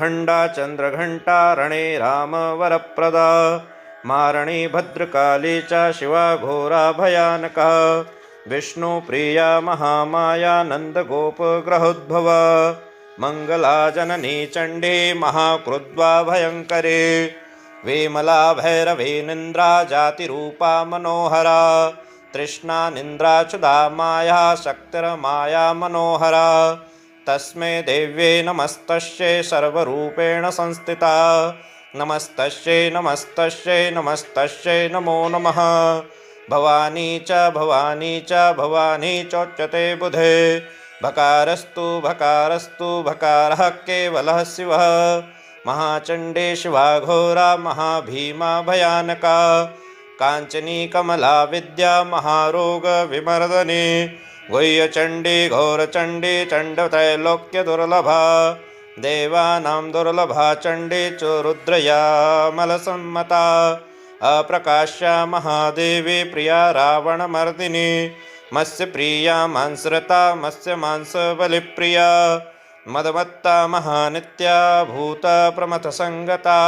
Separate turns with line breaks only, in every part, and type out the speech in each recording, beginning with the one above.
खण्डा चन्द्रघण्टा रणे रामवरप्रदा मारणे भद्रकाले च शिवा घोरा भयानका विष्णुप्रिया महामाया नन्दगोपग्रहोद्भवा मङ्गला जननी चण्डे महाकृद्वा भयङ्करे विमला भैरवेनिन्द्रा जातिरूपा मनोहरा तृष्णा निन्द्राच्युदा माया शक्तिर्माया मनोहरा तस्मै देव्यै नमस्तस्यै सर्वरूपेण संस्थिता। नमस्तस्यै नमस्तस्यै नमस्तस्यै नमो नमः। भवानी च भवानी च भवानी चोच्यते बुधे। भकारस्तु भकारस्तु भकारः केवलः शिवः। महाचण्डे शिवा घोरा महाभीमा भयानका। काञ्चनी कमला विद्या महारोगविमर्दने गुह्यचण्डी घोरचण्डी चण्डत्रैलोक्यदुर्लभा देवानां दुर्लभा चण्डी च रुद्रयामलसम्मता अप्रकाश्या महादेवी प्रिया रावणमर्दिनी। मत्स्यप्रिया मांसरता मत्स्यमांसबलिप्रिया मदमत्ता महानित्या भूतप्रमथसङ्गता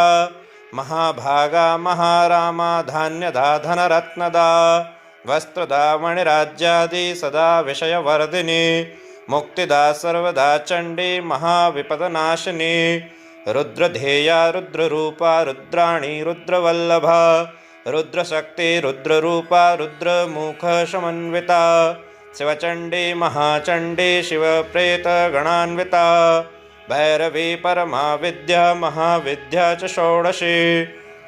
महाभागा महारामा धान्यदा धनरत्नदा वस्त्रदा मणिराज्यादि सदा विषयवर्धिनी मुक्तिदा सर्वदा चण्डी महाविपदनाशिनी रुद्रधेया रुद्ररूपा रुद्राणी रुद्रवल्लभा रुद्रशक्ति रुद्ररूपा रुद्रमुखशमन्विता शिवचण्डी महाचण्डी शिवप्रेतगणान्विता भैरवी परमा विद्या महाविद्या च षोडशी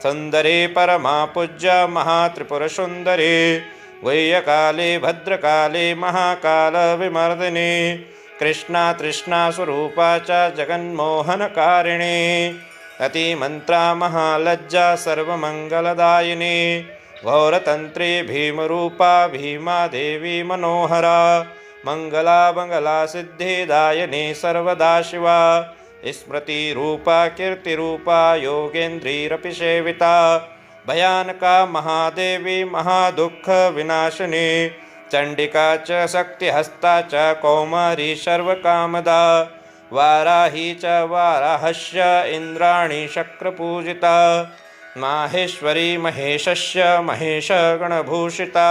सुन्दरी परमा पूज्या महात्रिपुरसुन्दरी गुह्यकाली भद्रकाली महाकालविमर्दिनी कृष्णा तृष्णास्वरूपा च जगन्मोहनकारिणी अतिमन्त्रा महालज्जा सर्वमङ्गलदायिनी घोरतन्त्री भीमरूपा भीमा देवी मनोहरा मङ्गला मङ्गला सिद्धिदायिनी सर्वदा शिवा स्मृतिरूपा कीर्तिरूपा योगेन्द्रीरपि सेविता भयानका महादेवी महादुःखविनाशिनी चण्डिका च शक्तिहस्ता च कौमारी सर्वकामदा वाराही च वाराहस्य इन्द्राणी शक्रपूजिता माहेश्वरी महेशस्य महेशगणभूषिता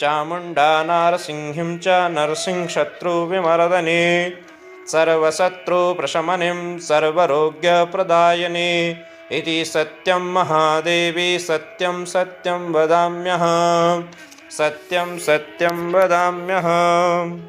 चामुण्डा नारसिंहीं च नरसिंहशत्रुविमर्दनी सर्वशत्रुप्रशमनिं सर्वरोग्यप्रदायिनी इति सत्यं महादेवी सत्यं सत्यं वदाम्यहं। सत्यं सत्यं वदाम्यहम्